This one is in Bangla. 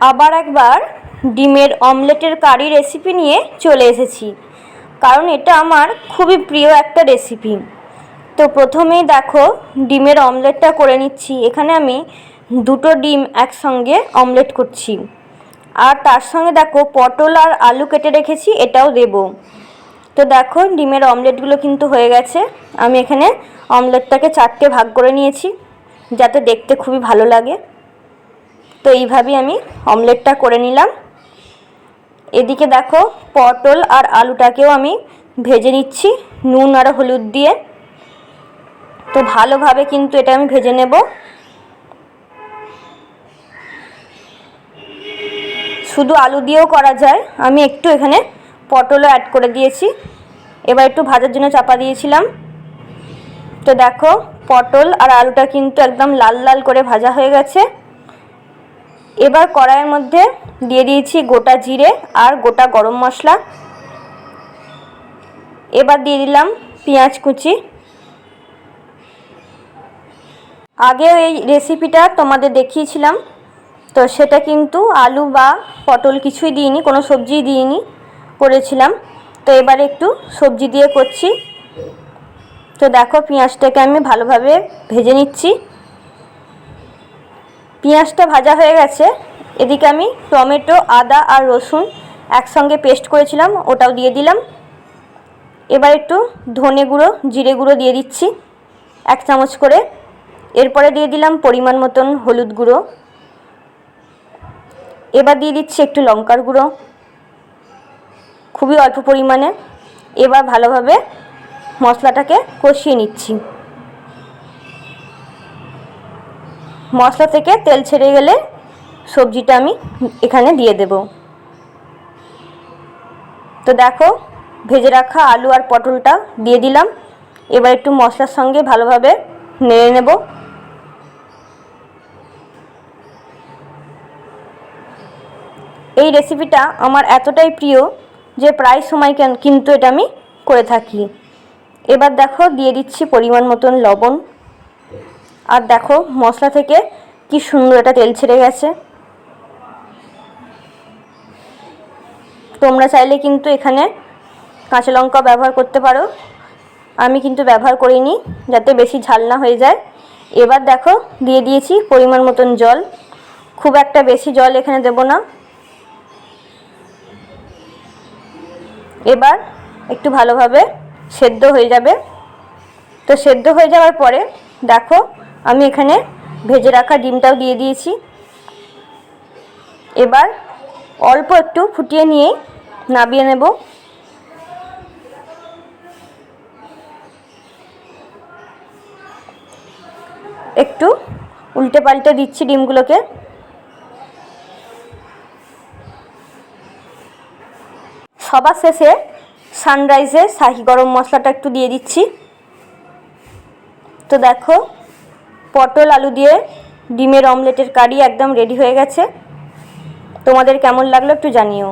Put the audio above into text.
আবার একবার ডিমের অমলেটের কারি রেসিপি নিয়ে চলে এসেছি। কারণ এটা আমার খুবই প্রিয় একটা রেসিপি তো প্রথমেই দেখো, ডিমের অমলেটটা করে নিচ্ছি। এখানে আমি দুটো ডিম একসঙ্গে অমলেট করছি। আর তার সঙ্গে দেখো, পটল আর আলু কেটে রেখেছি, এটাও দেবো। তো দেখো, ডিমের অমলেটগুলো কিন্তু হয়ে গেছে। আমি এখানে অমলেটটাকে চারটে ভাগ করে নিয়েছি, যাতে দেখতে খুবই ভালো লাগে। তো এইভাবেই আমি অমলেটটা করে নিলাম। এদিকে দেখো পটল আর আলুটাকেও আমি ভেজে নিচ্ছি, নুন আর হলুদ দিয়ে। তো ভালোভাবে কিন্তু এটা আমি ভেজে নেব। শুধু আলু দিয়েও করা যায়, আমি একটু এখানে পটলও অ্যাড করে দিয়েছি। এবার একটু ভাজার জন্য চাপা দিয়েছিলাম। তো দেখো পটল আর আলুটা কিন্তু একদম লাল লাল করে ভাজা হয়ে গেছে। এবার কড়াইয়ের মধ্যে দিয়ে দিয়েছি গোটা জিরে আর গোটা গরম মশলা। এবার দিয়ে দিলাম পেঁয়াজ কুচি। আগেও এই রেসিপিটা তোমাদের দেখিয়েছিলাম। তো সেটা কিন্তু আলু বা পটল কিছুই দিইনি, কোনো সবজিই দিইনি, করেছিলাম। তো এবারে একটু সবজি দিয়ে করছি। তো দেখো পেঁয়াজটাকে আমি ভালোভাবে ভেজে নিচ্ছি। পেঁয়াজটা ভাজা হয়ে গেছে। এদিকে আমি টমেটো, আদা আর রসুন একসঙ্গে পেস্ট করেছিলাম, ওটাও দিয়ে দিলাম। এবার একটু ধনে গুঁড়ো, জিরে গুঁড়ো দিয়ে দিচ্ছি, এক চামচ করে। এরপরে দিয়ে দিলাম পরিমাণ মতন হলুদ গুঁড়ো। এবার দিয়ে দিচ্ছি একটু লঙ্কার গুঁড়ো। খুবই অল্প পরিমাণে। এবার ভালোভাবে মশলাটাকে কষিয়ে নিচ্ছি। মশলা থেকে তেল ছেড়ে গেলে সবজিটা আমি এখানে দিয়ে দেব। তো দেখো, ভেজে রাখা আলু আর পটলটা দিয়ে দিলাম। এবার একটু মশলার সঙ্গে ভালোভাবে নেড়ে নেব। এই রেসিপিটা আমার এতটাই প্রিয় যে প্রায় সময় কিন্তু এটা আমি করে থাকি। এবার দেখো, দিয়ে দিচ্ছি পরিমাণ মতন লবণ। আর দেখো মশলা থেকে কি সুন্দর এটা তেল ছেড়ে গেছে। তোমরা চাইলে কিন্তু এখানে কাঁচা লঙ্কা ব্যবহার করতে পারো। আমি কিন্তু ব্যবহার করিনি, যাতে বেশি ঝাল না হয়ে যায়। এবার দেখো, দিয়ে দিয়েছি পরিমাণ মতন জল। খুব একটা বেশি জল এখানে দেব না। এবার একটু ভালোভাবে সেদ্ধ হয়ে যাবে। তো সেদ্ধ হয়ে যাওয়ার পরে দেখো আমি এখানে ভেজে রাখা ডিমটাও দিয়ে দিয়েছি। এবার অল্প একটু ফুটিয়ে নিয়ে নাবিয়ে নেব। একটু উল্টে পাল্টে দিচ্ছি ডিমগুলোকে। সবার শেষে সানরাইজের শাহি গরম মশলাটা একটু দিয়ে দিচ্ছি। তো দেখো পটল, আলু দিয়ে ডিমের অমলেটের কারি একদম রেডি হয়ে গেছে। তোমাদের কেমন লাগল একটু জানিও।